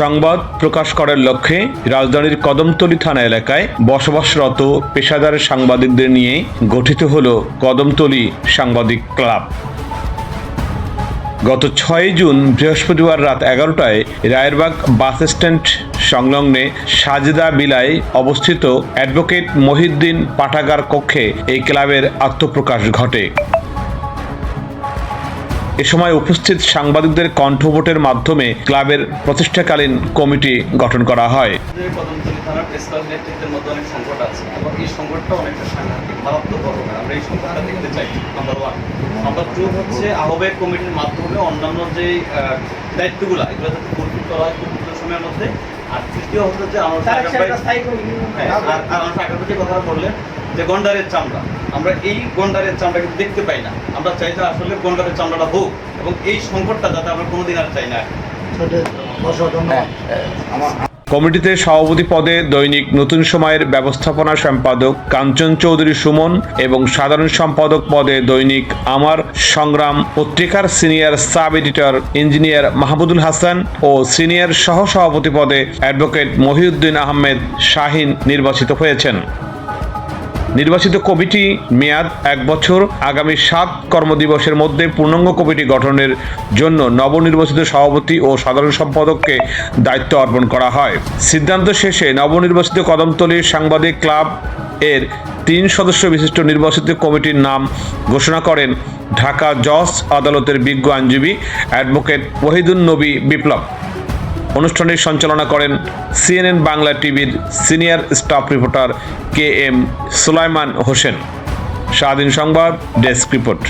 সংবাদ প্রকাশ করার লক্ষ্যে রাজধানীর কদমতলী থানা এলাকায় বসবাসরত পেশাদার সাংবাদিকদের নিয়ে গঠিত হল কদমতলী সাংবাদিক ক্লাব। গত ছয় জুন বৃহস্পতিবার রাত এগারোটায় রায়েরবাগ বাস স্ট্যান্ড সংলগ্নে সাজদা বিলায় অবস্থিত অ্যাডভোকেট মহিউদ্দিন পাঠাগার কক্ষে এই ক্লাবের আত্মপ্রকাশ ঘটে। এ সময় উপস্থিত সাংবাদিকদের কণ্ঠভোটের মাধ্যমে ক্লাবের প্রতিষ্ঠাকালীন কমিটি গঠন করা হয়। আমাদের থানার প্রেস নেতৃত্বের মধ্যে অনেক সংকট আছে। এবং এই সংকটটা অনেকটা সাংঘাতিক মারাত্মক আমরা এই সংকটটা দেখতে চাই নাম্বার ওয়ান নাম্বার টু হচ্ছে আহ্বায়ক কমিটির মাধ্যমে অন্যান্য যে আহ, দায়িত্বগুলো এগুলো যাতে করা হয় সময়ের মধ্যে। আর তৃতীয় হচ্ছে যে আমার হ্যাঁ, আর আর আমার কথা বললেন যে গন্ডারের চামড়া। আমরা এই গন্ডারের চামড়া কিন্তু দেখতে পাই না। আমরা চাই যে আসলে গন্ডারের চামড়াটা হোক এবং এই সংকটটা যাতে আমরা কোনোদিন আর চাই না। কমিটিতে সভাপতি পদে দৈনিক নতুন সময়ের ব্যবস্থাপনা সম্পাদক কাঞ্চন চৌধুরী সুমন এবং সাধারণ সম্পাদক পদে দৈনিক আমার সংগ্রাম পত্রিকার senior sub editor engineer Mahmudul Hasan ও সিনিয়র সহ সভাপতি পদে অ্যাডভোকেট মহিউদ্দিন আহমেদ শাহিন নির্বাচিত হয়েছেন। নির্বাচিত কমিটি মেয়াদ এক বছর, আগামী সাত কর্মদিবসের মধ্যে পূর্ণাঙ্গ কমিটি গঠনের জন্য নবনির্বাচিত সভাপতি ও সাধারণ সম্পাদককে দায়িত্ব অর্পণ করা হয়। সিদ্ধান্ত শেষে নবনির্বাচিত কদমতলী সাংবাদিক ক্লাব এর তিন সদস্য বিশিষ্ট নির্বাচিত কমিটির নাম ঘোষণা করেন ঢাকা জজ আদালতের বিজ্ঞ আইনজীবী অ্যাডভোকেট ওহিদুন নবী বিপ্লব। অনুষ্ঠানের সঞ্চালনা করেন সিএনএন বাংলা টিভির senior staff reporter K M Sulaiman Hossain. স্বাধীন সংবাদ, ডেস্ক রিপোর্ট।